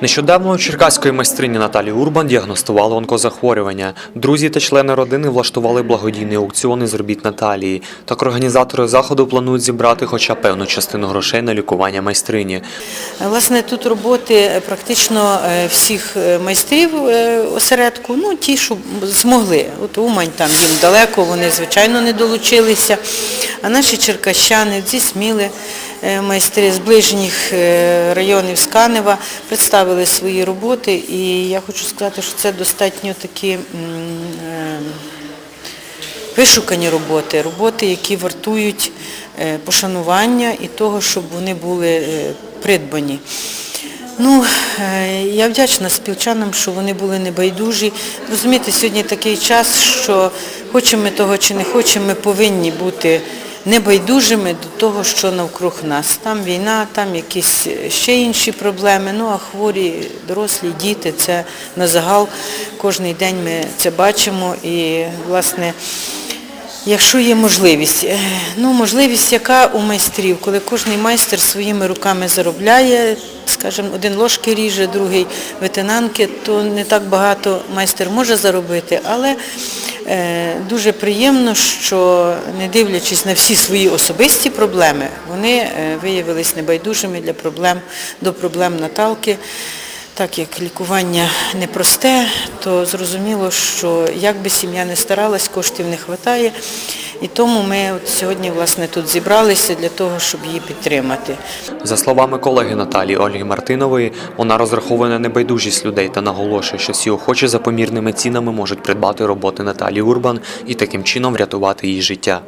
Нещодавно у черкаської майстрині Наталі Урбан діагностували онкозахворювання. Друзі та члени родини влаштували благодійний аукціон із робіт Наталії. Так організатори заходу планують зібрати хоча певну частину грошей на лікування майстрині. Власне, тут роботи практично е, всіх е, майстрів е, осередку, ну ті, що змогли. От Умань там їм далеко, вони звичайно не долучилися. А наші черкащани зі Сміли, е, майстри з ближніх е, районів з Канева представили свої роботи. І я хочу сказати, що це достатньо такі е, вишукані роботи, роботи, які вартують е, пошанування і того, щоб вони були е, придбані. Ну, е, я вдячна співчанам, що вони були небайдужі. Розумієте, сьогодні такий час, що хочемо ми того чи не хочемо, ми повинні бути небайдужими до того, що навкруг нас. Там війна, там якісь ще інші проблеми. Ну а хворі, дорослі, діти це на загал. Кожний день ми це бачимо і, власне, Якщо є можливість, Е, ну можливість, яка у майстрів, коли кожний майстер своїми руками заробляє, скажімо, один ложки ріже, другий ветенанки, то не так багато майстер може заробити, але е, дуже приємно, що не дивлячись на всі свої особисті проблеми, вони е, виявились небайдужими для проблем до проблем Наталки. Так як лікування непросте, то зрозуміло, що як би сім'я не старалась, коштів не вистачає. І тому ми от сьогодні власне тут зібралися для того, щоб її підтримати. За словами колеги Наталії Ольги Мартинової, вона розраховує на небайдужість людей та наголошує, що всі охочі за помірними цінами можуть придбати роботи Наталії Урбан і таким чином врятувати її життя.